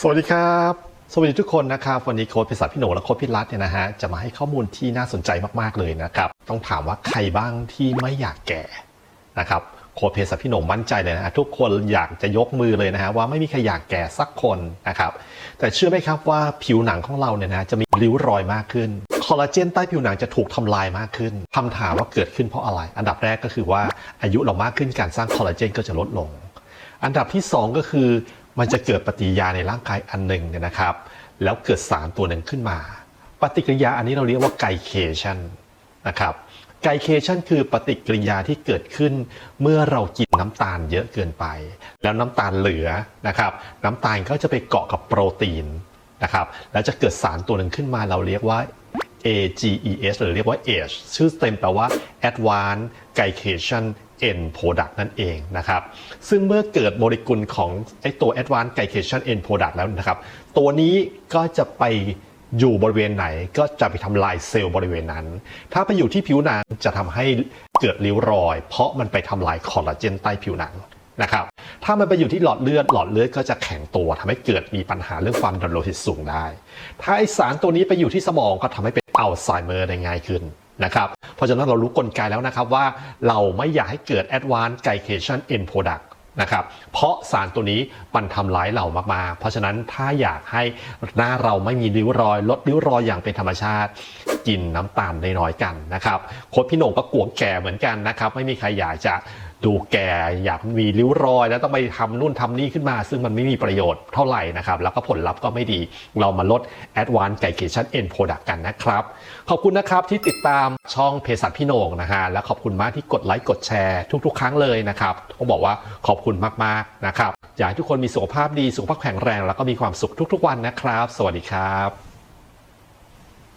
สวัสดีครับ สวัสดีทุกคนนะครับ วันนี้โค้ชเภสัชพี่โหนงและโค้ชพิรัตเนี่ยนะฮะจะมาให้ข้อมูลที่น่าสนใจมากๆเลยนะครับ ต้องถามว่าใครบ้างที่ไม่อยากแก่นะครับโค้ชเภสัชพี่โหนงมั่นใจเลยนะฮะทุกคนอยากจะยกมือเลยนะฮะว่าไม่มีใครอยากแก่สักคนนะครับแต่เชื่อไหมครับว่าผิวหนังของเราเนี่ยนะจะมีริ้วรอยมากขึ้นคอลลาเจนใต้ผิวหนังจะถูกทำลายมากขึ้นคำถามว่าเกิดขึ้นเพราะอะไร อันดับแรกก็คือว่าอายุเรามากขึ้นการสร้างคอลลาเจนก็จะลดลง อันดับที่ 2 ก็คือ มันจะเกิดปฏิกิริยาในร่างกายอันหนึ่งเนี่ยนะครับ แล้วเกิดสารตัวหนึ่งขึ้นมา ปฏิกิริยาอันนี้เราเรียกว่าไกเคชันนะครับไกเคชันคือปฏิกิริยาที่เกิดขึ้น เมื่อเรากินน้ำตาลเยอะเกินไป แล้วน้ำตาลเหลือนะครับน้ำตาลก็จะไปเกาะกับโปรตีนนะครับแล้วจะเกิดสารตัวหนึ่งขึ้นมาเราเรียกว่า AGES หรือเรียกว่า AGE ชื่อเต็มแปลว่า Advanced Glycation End Product นั่นเองนะครับ ซึ่งเมื่อเกิดโมเลกุลของไอตัว Advanced Glycation End Product แล้วนะครับ ตัวนี้ก็จะไปอยู่บริเวณไหนก็จะไปทำลายเซลล์บริเวณนั้น ถ้าไปอยู่ที่ผิวหนังจะทำให้เกิดริ้วรอย เพราะมันไปทำลายคอลลาเจนใต้ผิวหนังนะครับ ถ้ามันไปอยู่ที่หลอดเลือด หลอดเลือดก็จะแข็งตัวทำให้เกิดมีปัญหาเรื่องความดันโลหิตสูงได้ ถ้าไอสารตัวนี้ไปอยู่ที่สมองก็ทำให้เป็น อัลไซเมอร์ได้ง่ายขึ้นนะครับ เพราะฉะนั้นเรารู้กลไกแล้วนะครับว่าเราไม่อยากให้เกิด Advanced Glycation End Product นะครับเพราะสารตัวนี้มันทำร้ายเรามากๆ เพราะฉะนั้นถ้าอยากให้หน้าเราไม่มีริ้วรอย ลดริ้วรอยอย่างเป็นธรรมชาติ กินน้ำตาลน้อยๆกันนะครับโค้ชพี่โหน่งก็กลัวแก่เหมือนกันนะครับ ไม่มีใครอยากจะ ดูแก่อยากมีริ้วรอยแล้วต้องไปทำนู่นทำนี่ขึ้นมา ซึ่งมันไม่มีประโยชน์เท่าไหร่นะครับ แล้วก็ผลลัพธ์ก็ไม่ดี เรามาลด Advanced Glycation End Product กันนะครับ ขอบคุณนะครับที่ติดตามช่องเภสัชพี่โหน่งนะฮะและขอบคุณมากที่กดไลค์กดแชร์ทุก ๆ ครั้งเลยนะครับต้องบอกว่าขอบคุณมากๆนะครับอยากให้ทุกคนมีสุขภาพดีสุขภาพแข็งแรง แล้วก็มีความสุขทุก ๆ วันนะครับ สวัสดีครับ